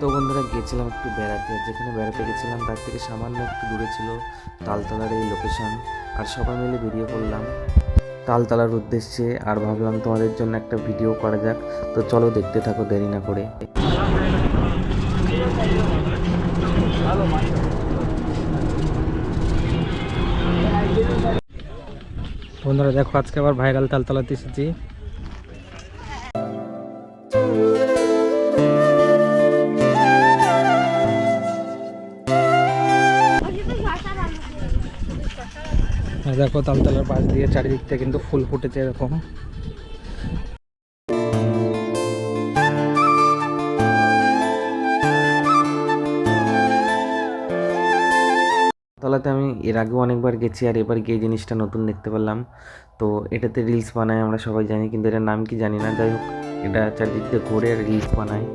তো বন্ধুরা গিয়েছিলাম একটু বেড়াতে, যেখানে বেড়াতে গেছিলাম তার থেকে সামান্য একটু দূরে ছিল তালতলার এই লোকেশন আর সবাই মিলে বেরিয়ে পড়লাম তালতলার উদ্দেশ্যে আর ভাবলাম তোমাদের জন্য একটা ভিডিও করা যাক, তো চলো দেখতে থাকো দেরি না করে। বন্ধুরা দেখো, আজকে আবার ভাইরাল তালতলাতে এসেছি। দেখো তালতলার পাশ দিয়ে চারিদিক থেকে কিন্তু ফুল ফুটেছে এরকম। তলাতে আমি এর আগেও অনেকবার গেছি আর এবার গিয়ে জিনিসটা নতুন দেখতে পেলাম। তো এটাতে রিলস বানায় আমরা সবাই জানি, কিন্তু এটার নাম কি জানি না। যাই হোক, এটা চারদিক দিয়ে ঘুরে রিলস বানায়।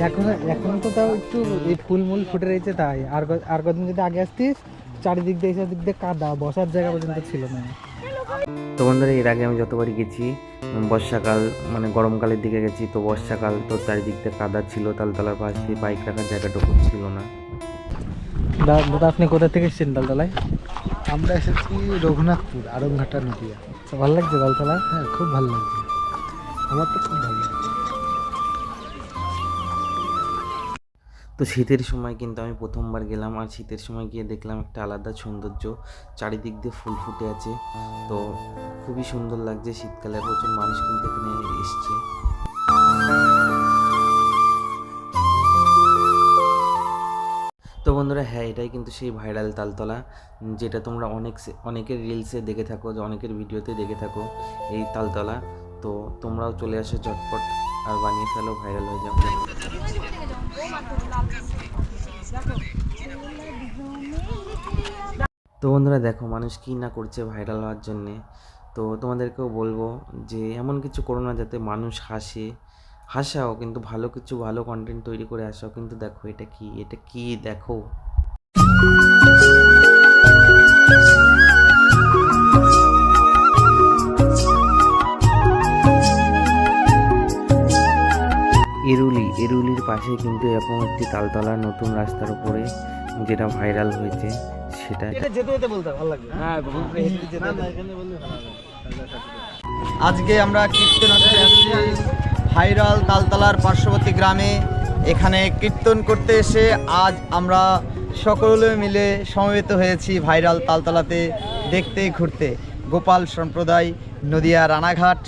এখন এখন তো তাও একটু এই ফুল মুল ফুটে রয়েছে তাই। আর আর কদিন যদি আগে আসতিস চারিদিক দিয়ে চারিদিক দিয়ে কাদা বসার জায়গা পর্যন্ত ছিল না। তো বন্ধুরা এর আগে আমি যতবারই গেছি বর্ষাকাল মানে গরমকালের দিকে গেছি তো বর্ষাকাল তো চারিদিক দিয়ে কাদা ছিল তালতলার পাশ দিয়ে বাইক রাখার জায়গাটুকু ছিল না। দা- দাদা আপনি কোথা থেকে এসেছেন তালতলায়? আমরা এসেছি রঘুনাথপুর আরংঘাটা নদিয়া। ভালো লাগছে তালতলা হ্যাঁ খুব ভালো লাগছে। আমার তো খুব ভালো লাগছে। তো শীতের সময় কিন্তু আমি প্রথমবার গেলাম আর শীতের সময় গিয়ে দেখলাম একটা আলাদা সৌন্দর্য। চারিদিক দিয়ে ফুল ফুটে আছে। তো খুবই সুন্দর লাগছে শীতকালে, প্রচুর মানুষ কিন্তু এখানে এসছে। তো বন্ধুরা হ্যাঁ এটাই কিন্তু সেই ভাইরাল তালতলা, যেটা তোমরা অনেক অনেকের রিলসে দেখে থাকো, অনেকের ভিডিওতে দেখে থাকো এই তালতলা। তো তোমরাও চলে আসো ঝটপট। আর বানিয়ে ফেলো ভাইরাল হয়ে যাও। তো বন্ধুরা দেখো, মানুষ কী না করছে ভাইরাল হওয়ার জন্যে? তো তোমাদেরকেও বলব যে, এমন কিছু করো না যাতে মানুষ হাসে। হাসাও, কিন্তু ভালো কিছু, ভালো কন্টেন্ট তৈরি করে আসাও কিন্তু দেখো, এটা কি? এটা কি? দেখো। এরুলির পাশে কিন্তু এরকম একটি তালতলা নতুন রাস্তার উপরে যেটা ভাইরাল হয়েছে সেটা যেতে যেতে বলতে ভালো লাগবে। হ্যাঁ আজকে আমরা কীর্তন ভাইরাল তালতলার পার্শ্ববর্তী গ্রামে এখানে কীর্তন করতে এসে আজ আমরা সকলে মিলে সমবেত হয়েছি ভাইরাল তালতলাতে দেখতে ঘুরতে গোপাল সম্প্রদায় নদিয়া রানাঘাট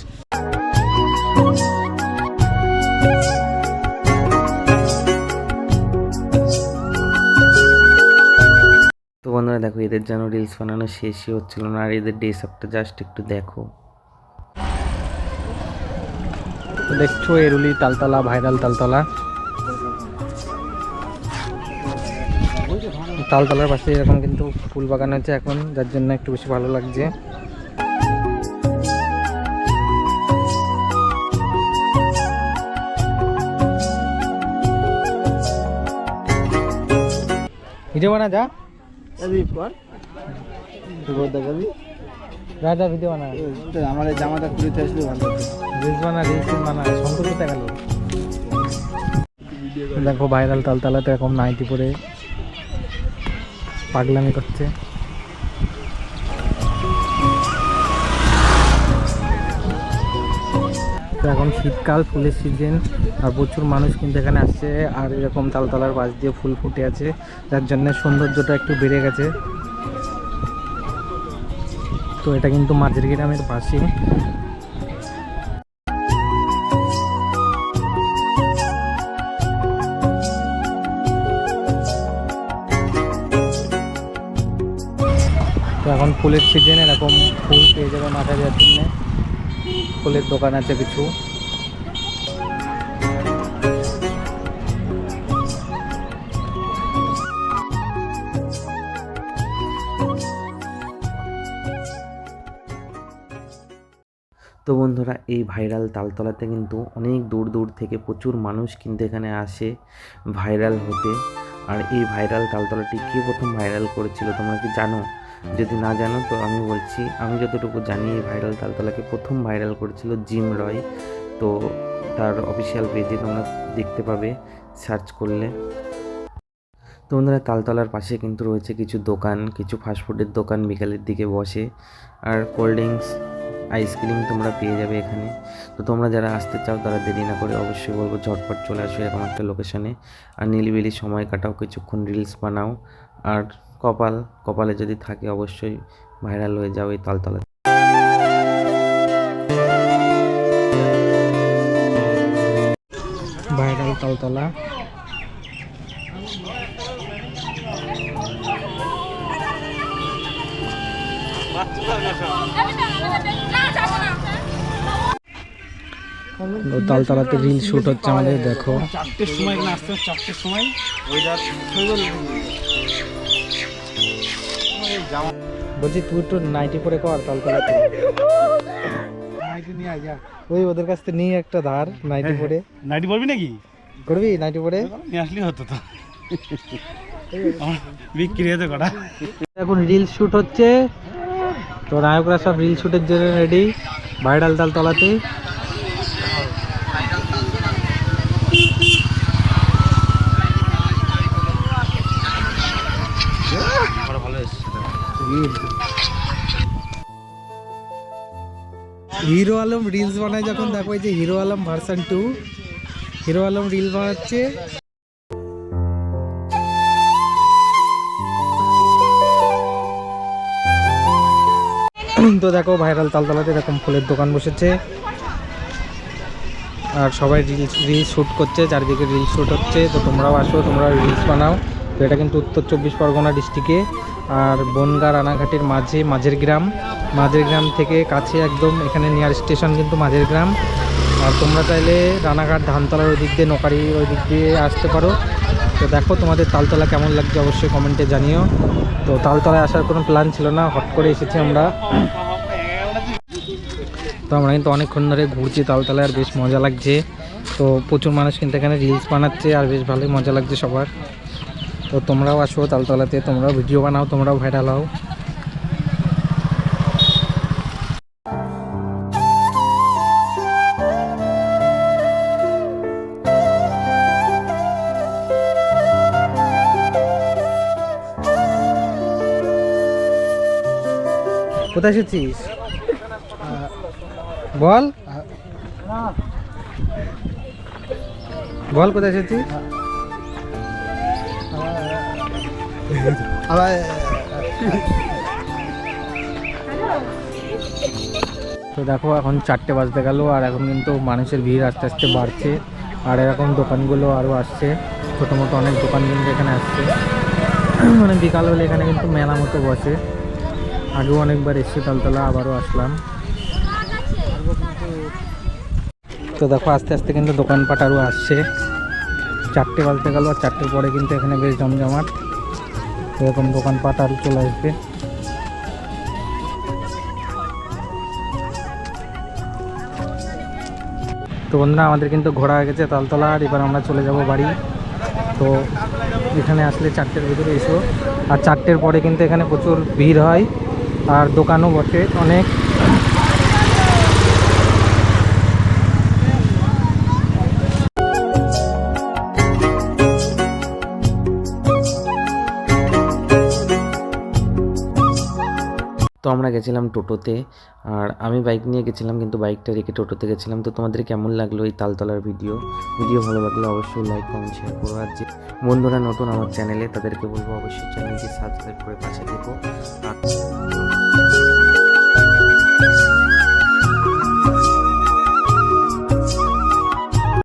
বন্ধুরা দেখো, এদের যেন রিলস বানানো শেষই হচ্ছিল না, আর এদের ড্রেস আপটা জাস্ট একটু দেখো। দেখছ এরুলি তালতলা ভাইরাল তালতলা। তালতলার পাশে এরকম কিন্তু ফুল বাগান হচ্ছে এখন, যার জন্য একটু বেশি ভালো লাগছে। ভিডিও বানা, যা। রাজা ভিডিও বানা আমার জামাটা খুলতে আসলে ভালো রিলস বানা রিলস বানা কোথায় গেল। দেখো ভাইরাল তালতালাতে এরকম নাইটি পরে পাগলামি করছে। তো এখন শীতকাল, ফুলের সিজন আর প্রচুর মানুষ কিন্তু এখানে আসছে আর এরকম তালতলার পাশ দিয়ে ফুল ফুটে আছে। যার জন্য সৌন্দর্যটা একটু বেড়ে গেছে। তো এটা কিন্তু মাঝের গ্রামের পাশে তো এখন ফুলের সিজন এরকম ফুল পেয়ে যাবে মাথা দেওয়ার জন্য। ফুলের দোকান আছে কিছু। তো বন্ধুরা, এই ভাইরাল তালতলাতে কিন্তু অনেক দূর দূর থেকে প্রচুর মানুষ কিন্তু এখানে আসে ভাইরাল হতে। আর এই ভাইরাল তালতলাটি কে প্রথম ভাইরাল করেছিল তোমরা কি জানো? যদি না জানো, তো আমি বলছি, আমি যতটুকু জানি ভাইরাল তালতলাকে প্রথম ভাইরাল করেছিল জিম রয়। তো তার অফিসিয়াল পেজে তোমরা দেখতে পাবে সার্চ করলে। তো বন্ধুরা, তালতলার পাশে কিন্তু রয়েছে কিছু দোকান, কিছু ফাস্টফুডের দোকান বিকালের দিকে বসে। আর কোল্ড ড্রিঙ্কস আইসক্রিম তোমরা পেয়ে যাবে এখানে। তো তোমরা যারা আসতে চাও, তারা দেরি না করে অবশ্যই বলব, ঝটপট চলে আসো এরকম একটা লোকেশনে আর নিলিবিলি সময় কাটাও, কিছুক্ষণ রিলস বানাও। আর কপাল কপালে যদি থাকে অবশ্যই ভাইরাল হয়ে যাও এই তালতলা ভাইরাল তালতলা। তালতলাতে রিল শুট হচ্ছে আমাদের দেখো। চারটের সময় এখানে আসতে চারটের সময়। বলছি তুই একটু নাইটি পরে কর তালতলাতে ওই ওদের কাছ থেকে নিয়ে একটা ধার নাইটি পরে। নাইটি বলবি নাকি? করবি নাইটি পরে? নিয়ে আসলেই হতো তো। বিক্রি হতো কটা। এখন রিল শুট হচ্ছে। তো নায়করা সব রিল শুটের জন্য রেডি ভাইরাল তালতলাতে হিরো আলম রিলস বানায় যখন দেখো যে Hero Alam version two Hero Alam reel বানাচ্ছে। তো দেখো ভাইরাল তালতলাতে এরকম ফুলের দোকান বসেছে। আর সবাই রিলস রিলস শ্যুট করছে, চারিদিকে রিলস শ্যুট হচ্ছে। তো তোমরাও আসো, তোমরা রিলস বানাও। তো এটা কিন্তু উত্তর চব্বিশ পরগনা ডিস্ট্রিক্টে আর বনগা রানাঘাটের মাঝে মাঝের গ্রাম। মাঝের গ্রাম থেকে কাছে একদম এখানে নিয়ার স্টেশন কিন্তু মাঝের গ্রাম। আর তোমরা চাইলে রানাঘাট ধানতলার ওই দিক দিয়ে নোকারি ওই দিক দিয়ে আসতে পারো। তো দেখো তোমাদের তালতলা কেমন লাগছে অবশ্যই কমেন্টে জানিও। তো তালতলায় আসার কোনো প্ল্যান ছিল না, হট করে এসেছি আমরা। তো আমরা কিন্তু অনেকক্ষণ ধরে ঘুরছি তালতলায়, আর বেশ মজা লাগছে। তো প্রচুর মানুষ কিন্তু এখানে রিলস বানাচ্ছে, আর বেশ ভালোই মজা লাগছে সবার। তো তোমরাও আসো তালতলাতে, তোমরাও ভিডিও বানাও, তোমরাও ভাইরাল হও। কোথায় এসেছিস? বল। বল কোথায় এসেছিস? আবার তো দেখো, এখন চারটে বাজতে গেল, আর এখন কিন্তু মানুষের ভিড় আস্তে আস্তে বাড়ছে। আর এরকম দোকানগুলো আরও আসছে। ছোটো মোটো অনেক দোকান কিন্তু এখানে আসছে। মানে বিকাল হলে এখানে কিন্তু মেলা মতো বসে। আগেও অনেকবার এসছি, তালতলা আবারও আসলাম। তো দেখো, আস্তে আস্তে কিন্তু দোকানপাট আরও আসছে। চারটে বাজতে গেল, আর চারটের পরে কিন্তু এখানে বেশ জমজমাট। এরকম দোকানপাট আরও চলে আসবে। তো বন্ধুরা, আমাদের কিন্তু ঘোরা হয়ে গেছে তালতলা, আর এবার আমরা চলে যাব বাড়ি। তো এখানে আসলে চারটের ভিতরে এসো। আর চারটের পরে কিন্তু এখানে প্রচুর ভিড় হয়, আর দোকানও বসে অনেক। আমরা গেছিলাম টোটোতে আর আমি বাইক নিয়ে গেছিলাম, কিন্তু বাইকটা রেখে টোটোতে গেছিলাম। তো তোমাদের কেমন লাগল এই তালতলার ভিডিও? ভিডিও ভালো লাগলে অবশ্যই লাইক কমেন্ট শেয়ার করো। আর যে বন্ধুরা নতুন আমার চ্যানেলে তাদেরকে বলব অবশ্যই চ্যানেলটি সাবস্ক্রাইব করে পাশে থেকো।